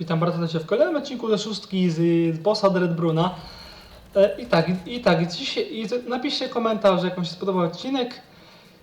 Witam bardzo serdecznie w kolejnym odcinku ze szóstki z, bossa Dreadbruna. E, I tak, i tak, dzisiaj, i napiszcie komentarz, jak wam się spodobał odcinek.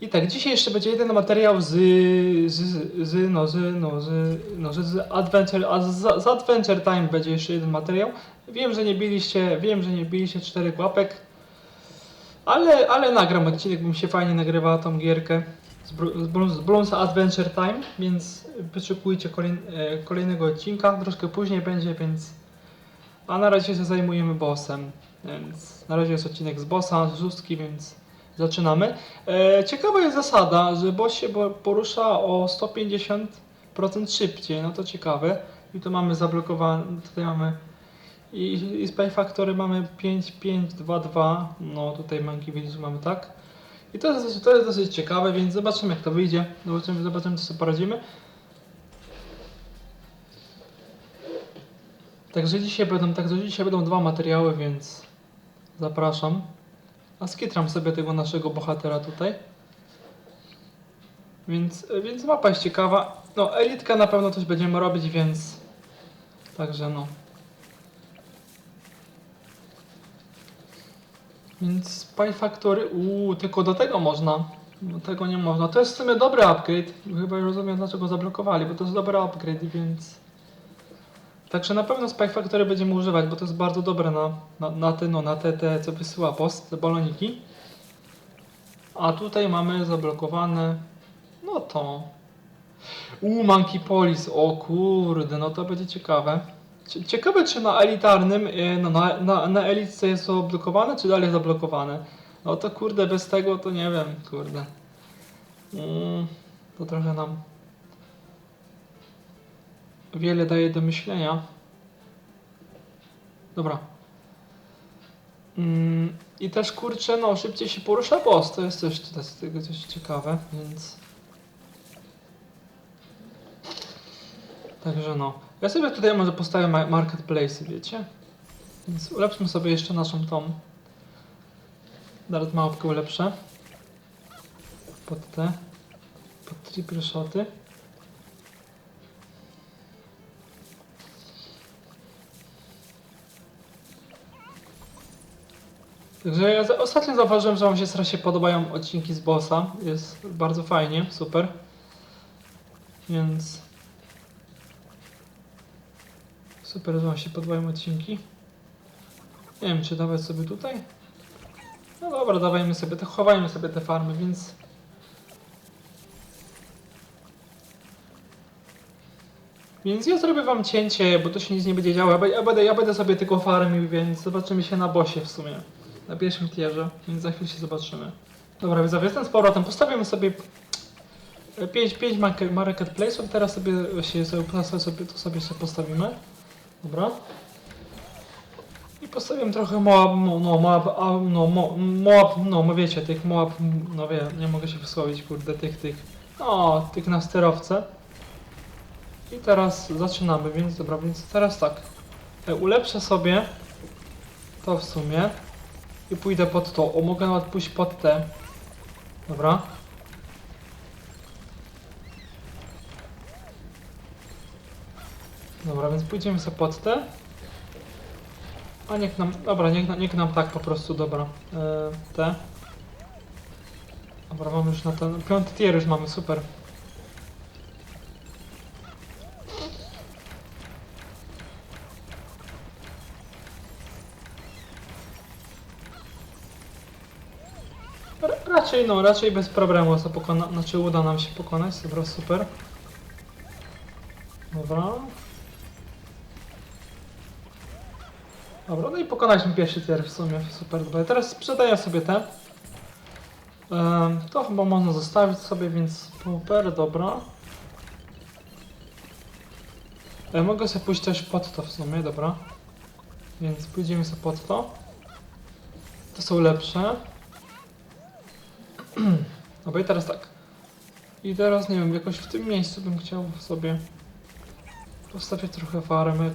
I tak, dzisiaj jeszcze będzie jeden materiał z, z, z, no, z, no, z, no, z, Adventure, a z, z Adventure Time będzie jeszcze jeden materiał. Wiem, że nie biliście, wiem, że nie biliście czterech łapek, ale, ale nagram odcinek, bo mi się fajnie nagrywa tą gierkę z, Bru- z, Bloons- z Bloons Adventure Time, więc wyczekujcie kolej, e, kolejnego odcinka, troszkę później będzie, więc... A na razie się zajmujemy bossem, więc na razie jest odcinek z bossa, z szóstki, więc zaczynamy. E, ciekawa jest zasada, że boss się porusza o 150% szybciej, no to ciekawe. I tu mamy zablokowane, tutaj mamy i, i Spy Factory mamy 5, 5, 2, 2, no tutaj Monkey Village mamy tak. I to jest, to jest dosyć ciekawe, więc zobaczymy jak to wyjdzie, zobaczymy, zobaczymy co sobie poradzimy. Także dzisiaj będą, także dzisiaj będą dwa materiały, więc zapraszam. A skitram sobie tego naszego bohatera tutaj. Więc, więc mapa jest ciekawa. No, elitka na pewno coś będziemy robić, więc... Także no. Więc Spy Factory, uuu, tylko do tego można. Do tego nie można. To jest w sumie dobry upgrade. Chyba już rozumiem dlaczego zablokowali, bo to jest dobry upgrade, więc... Także na pewno Spy Factory będziemy używać, bo to jest bardzo dobre na, na, na te, no, na te, te, co wysyła post, te baloniki. A tutaj mamy zablokowane, no to... Uuu, Monkey Police, o kurde, no to będzie ciekawe. Cie- Ciekawe, czy na elitarnym, e, no na, na, na elitce jest to blokowane, czy dalej zablokowane. No to kurde, bez tego to nie wiem, kurde. Mm, to trochę nam wiele daje do myślenia. Dobra. Mm, I też kurczę, no szybciej się porusza boss, to jest coś, to jest tego coś ciekawe, więc... Także no. Ja sobie tutaj może postawię ma- marketplace, wiecie? Więc ulepszmy sobie jeszcze naszą tą. Nawet małpkę ulepszę. Pod te. Pod triple shoty. Także ja ostatnio zauważyłem, że wam się strasznie podobają odcinki z bossa. Jest bardzo fajnie, super. Więc Super, że się podobają odcinki. Nie wiem, czy dawać sobie tutaj? No dobra, dawajmy sobie, te, chowajmy sobie te farmy, więc... Więc ja zrobię wam cięcie, bo to się nic nie będzie działo. Ja będę, ja będę sobie tylko farmił, więc zobaczymy się na bosie w sumie. Na pierwszym tierze, więc za chwilę się zobaczymy. Dobra, więc jestem z powrotem. Postawimy sobie 5, 5 marketplace'ów, teraz sobie się sobie, sobie, to sobie postawimy. Dobra. I postawiam trochę Moab, no, no Moab, no, Mo, Moab, no, no wiecie, tych Moab, no wie, nie mogę się wysłowić, kurde, tych, tych, no, tych na sterowce. I teraz zaczynamy, więc dobra, więc teraz tak. E, ulepszę sobie to w sumie i pójdę pod to. O, mogę nawet pójść pod te. Dobra. Dobra, więc pójdziemy sobie pod te. A niech nam, dobra, niech, niech nam tak po prostu, dobra. E, te. Dobra, mamy już na ten, piąty tier już mamy, super. Raczej no, raczej bez problemu to pokona, znaczy uda nam się pokonać, dobra, super. Dobra. Dobra, no i pokonaliśmy pierwszy tier w sumie, super. Dobra, teraz sprzedaję sobie te. To chyba można zostawić sobie, więc super, dobra. E, mogę sobie pójść też pod to w sumie, dobra. Więc pójdziemy sobie pod to. To są lepsze. Dobra, i teraz tak. I teraz nie wiem, jakoś w tym miejscu bym chciał sobie postawić trochę farmek.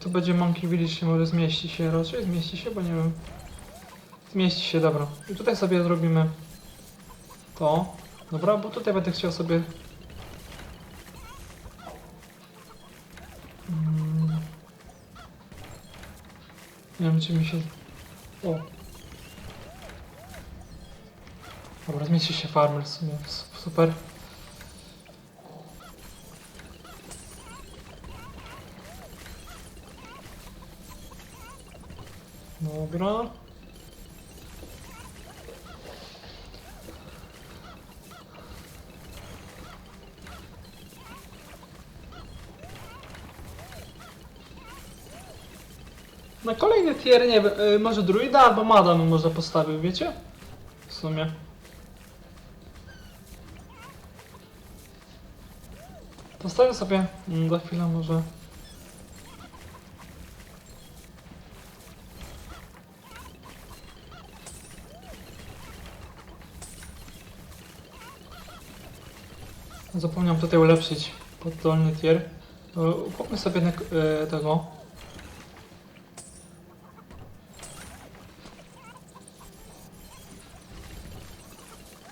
To będzie Monkey Village się może zmieści się raczej, zmieści się, bo nie wiem. Zmieści się, dobra. I tutaj sobie zrobimy to. Dobra, bo tutaj będę chciał sobie... Mm. Nie wiem, czy mi się... O. Dobra, zmieści się farmer w sumie. Super. Dobra. Na kolejny tier, nie wiem, y, może druida albo mada bym może postawił, wiecie? W sumie. Postawię sobie mm, za chwilę może... Zapomniałem tutaj ulepszyć pod dolny tier. Kupmy sobie y, tego.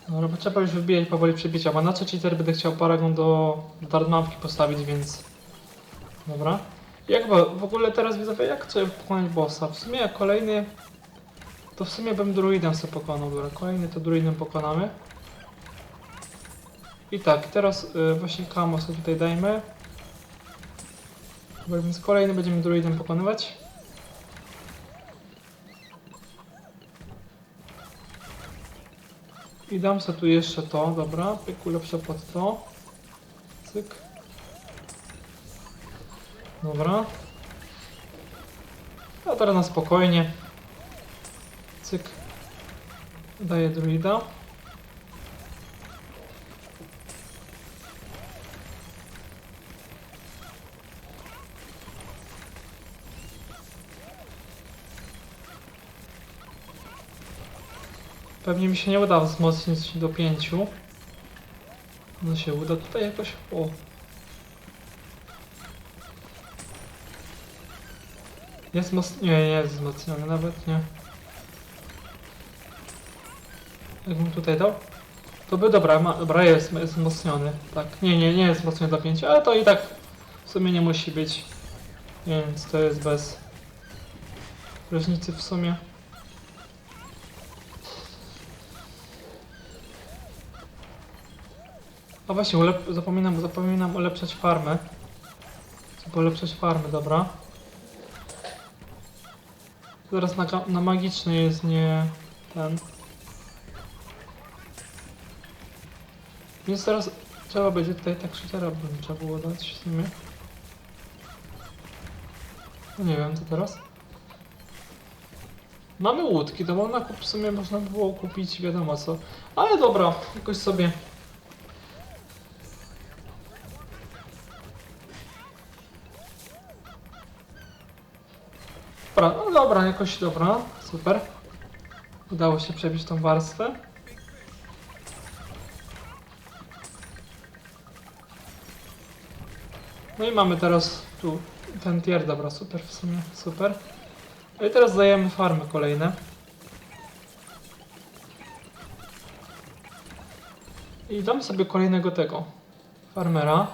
Dobra, bo trzeba już wybijać powoli przebicia, bo na trzeci tier będę chciał Paragon do, do Dartmapki postawić, więc... Dobra. Jak w ogóle teraz widzowie, jak sobie pokonać bossa? W sumie jak kolejny... To w sumie bym druidem sobie pokonał, dobra. Kolejny to druidem pokonamy. I tak, teraz y, właśnie kamo sobie tutaj dajmy. Dobra, więc kolejny będziemy druidem pokonywać. I dam sobie tu jeszcze to, dobra, pyk ulepszę pod to. Cyk. Dobra. A teraz na spokojnie. Cyk. Daję druida. Pewnie mi się nie uda wzmocnić do pięciu. No się uda tutaj jakoś. O. Jest moc... Nie, nie jest wzmocniony, nawet nie. Jakbym tutaj dał? To by dobra, ma, dobra jest, jest wzmocniony. Tak, nie, nie, nie jest wzmocniony do 5, ale to i tak w sumie nie musi być. Więc to jest bez różnicy w sumie. A właśnie, ulep... zapominam, zapominam ulepszać farmę. Trzeba ulepszać farmę, dobra. Zaraz na, na magiczny jest nie ten. Więc teraz trzeba będzie tutaj tak shootera bym trzeba było dać w sumie. No nie wiem, co teraz? Mamy łódki, to można w sumie można by było kupić wiadomo co. Ale dobra, jakoś sobie Dobra, jakoś dobra, super. Udało się przebić tą warstwę. No i mamy teraz tu ten tier, dobra, super w sumie, super. No i teraz dajemy farmy kolejne. I dam sobie kolejnego tego, farmera.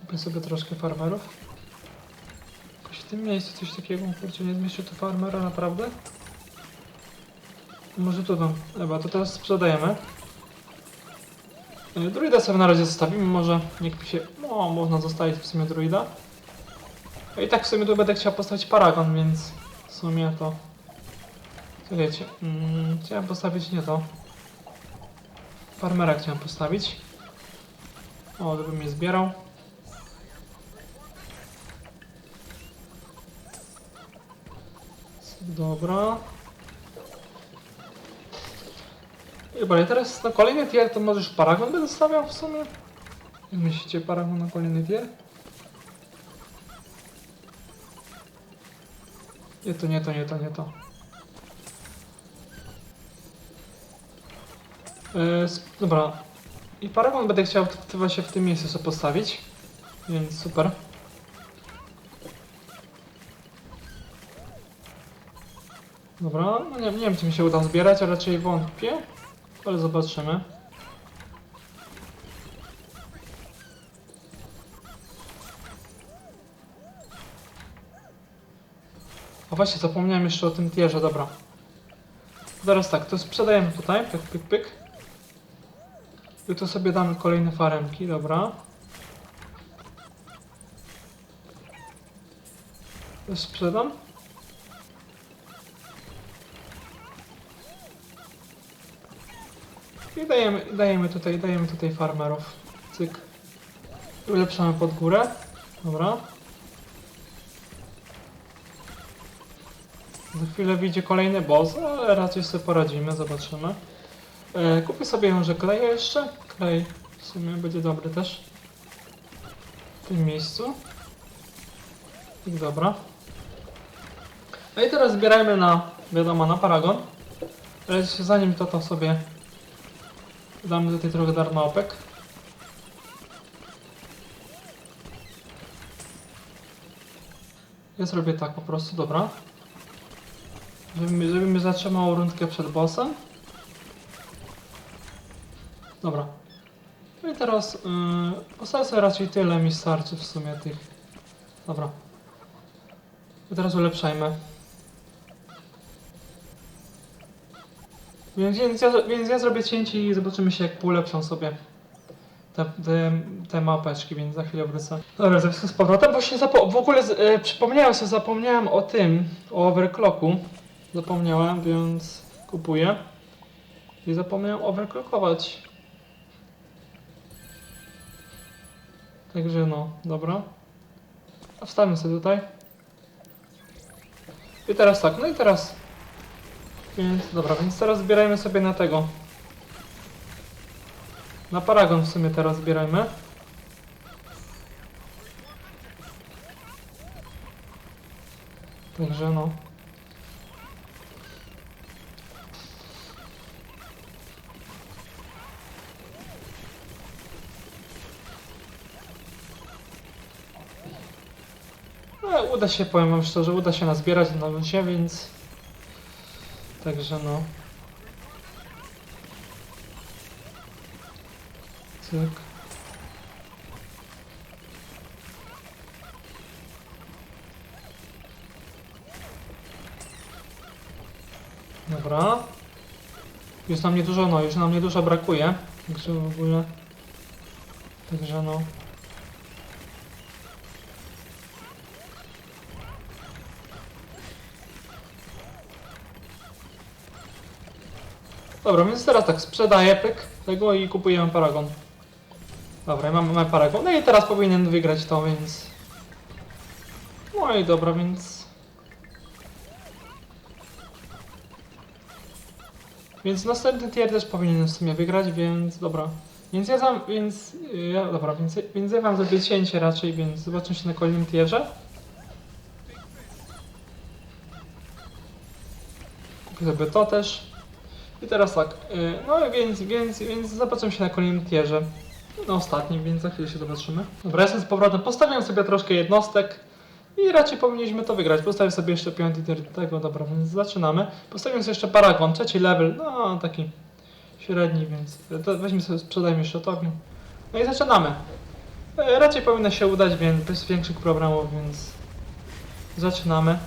Kupię sobie troszkę farmerów. W tym miejscu coś takiego, kurczę, nie zmieszczę tu farmera, naprawdę? Może tu dam. Dobra, to teraz sprzedajemy. Y, Druida sobie na razie zostawimy, może niech się... No, można zostawić w sumie druida. I tak w sumie tu będę chciał postawić paragon, więc w sumie to... Co wiecie, mm, chciałem postawić nie to. Farmera chciałem postawić. O, żeby mnie zbierał. Dobra. Dobra, i teraz na kolejny tier to możesz paragon będę stawiał w sumie? Jak myślicie, paragon na kolejny tier? Nie to, nie to, nie to, nie to. Sp- dobra. I paragon będę chciał właśnie w tym miejscu sobie postawić. Więc super. Dobra, no nie, nie wiem czy mi się uda zbierać, a raczej wątpię. Ale zobaczymy. A właśnie, zapomniałem jeszcze o tym tierze, dobra. Zaraz tak, to sprzedajemy tutaj, pyk, pyk, pyk. I tu sobie damy kolejne faremki, dobra. To sprzedam. I dajemy, dajemy tutaj, dajemy tutaj farmerów. Cyk. Ulepszamy pod górę. Dobra. Za chwilę wyjdzie kolejny boss, ale raczej sobie poradzimy, zobaczymy. E, kupię sobie ją, że kleję jeszcze. Klej w sumie będzie dobry też. W tym miejscu. I dobra. No i teraz zbierajmy na, wiadomo, na paragon. Ale zanim to, to sobie damy tutaj trochę darmopek. Ja zrobię tak po prostu, dobra. Żeby, żeby mnie rundkę przed bossem. Dobra. No i teraz yy, sobie raczej tyle mi starczy w sumie tych. Dobra. I teraz ulepszajmy. Więc, więc, ja, więc ja zrobię cięcie i zobaczymy się jak ulepszą sobie te, te, te mapeczki, więc za chwilę wrócę. Dobra, zapisam z powrotem, zapo- w ogóle e, przypomniałem sobie, zapomniałem o tym, o overclocku. Zapomniałem, więc kupuję. I zapomniałem overclockować. Także no, dobra. A wstawmy sobie tutaj. I teraz tak, no i teraz. Więc dobra, więc teraz zbierajmy sobie na tego. Na paragon w sumie teraz zbierajmy. Także no. No, uda się, powiem wam szczerze, uda się nazbierać na ludzie, więc... Także no. Cyk. Dobra. Już nam niedużo, no, już nam niedużo brakuje. Także w ogóle... Także no. Dobra, więc teraz tak, sprzedaję pyk tego i kupujemy paragon. Dobra, mamy, mamy paragon. No i teraz powinien wygrać to, więc... No i dobra, więc... Więc następny tier też powinien w sumie wygrać, więc dobra. Więc ja tam, więc... y, Ja, dobra, więc, więc ja wam zrobię cięcie raczej, więc zobaczymy się na kolejnym tierze. Kupię sobie to też. I teraz tak, y, no więc, więc, więc zobaczymy się na kolejnym tierze. Na ostatnim, więc za chwilę się zobaczymy. Dobra, jestem z powrotem. Postawiłem sobie troszkę jednostek i raczej powinniśmy to wygrać. Postawię sobie jeszcze piąty tier do tego, dobra, więc zaczynamy. Postawiłem sobie jeszcze paragon, trzeci level, no taki średni, więc weźmy sobie, sprzedajmy jeszcze to. No i zaczynamy. E, Raczej powinno się udać, więc bez większych problemów, więc zaczynamy.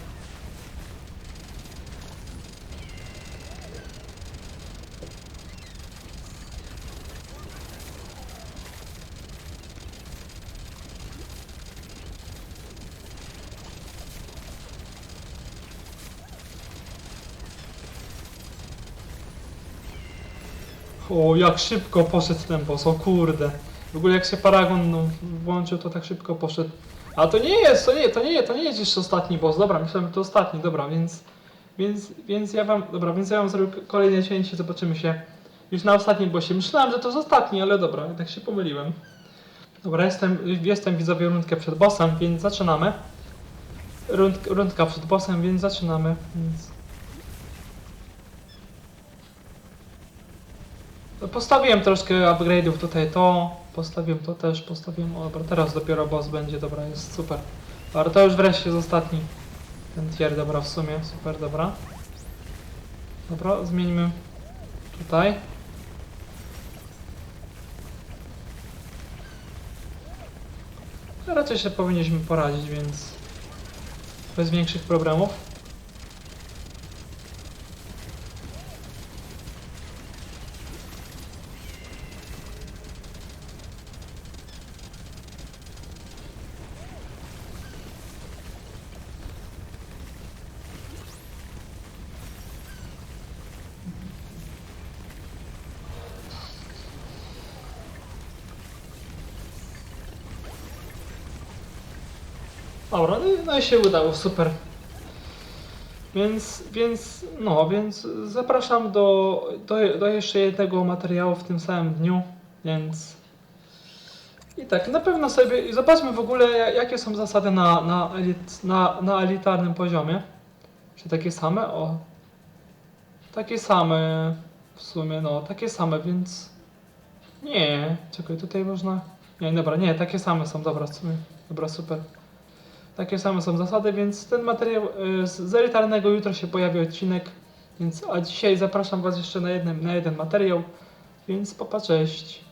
O, jak szybko poszedł ten boss, o kurde. W ogóle jak się Paragon no, włączył, to tak szybko poszedł. A to nie jest, to nie, to nie, to nie jest jeszcze ostatni boss. Dobra, myślałem, że to ostatni, dobra, więc, więc, więc ja wam, dobra, więc ja wam zrobię kolejne cięcie, zobaczymy się już na ostatnim bossie. Myślałem, że to jest ostatni, ale dobra, jednak się pomyliłem. Dobra, jestem, jestem widzowie rundkę przed bossem, więc zaczynamy. Rund, rundka przed bossem, więc zaczynamy, więc... Postawiłem troszkę upgrade'ów tutaj to, postawiłem to też, postawiłem, o dobra, teraz dopiero boss będzie, dobra, jest super. Dobra, to już wreszcie jest ostatni ten tier, dobra, w sumie, super, dobra. Dobra, zmieńmy tutaj. Raczej się powinniśmy poradzić, więc bez większych problemów. Dobra, no i, no i się udało, super. Więc, więc, no, więc zapraszam do, do, do jeszcze jednego materiału w tym samym dniu, więc i tak, na pewno sobie, i zobaczmy w ogóle ja- jakie są zasady na, na, elit, na, na elitarnym poziomie. Czy takie same? O. Takie same, w sumie, no, takie same, więc nie, czekaj, tutaj można, nie, dobra, nie, takie same są, dobra, w sumie, dobra, super. Takie same są zasady, więc ten materiał y, z elitarnego jutro się pojawi odcinek. Więc, a dzisiaj zapraszam Was jeszcze na, jednym, na jeden materiał. Więc popa, cześć.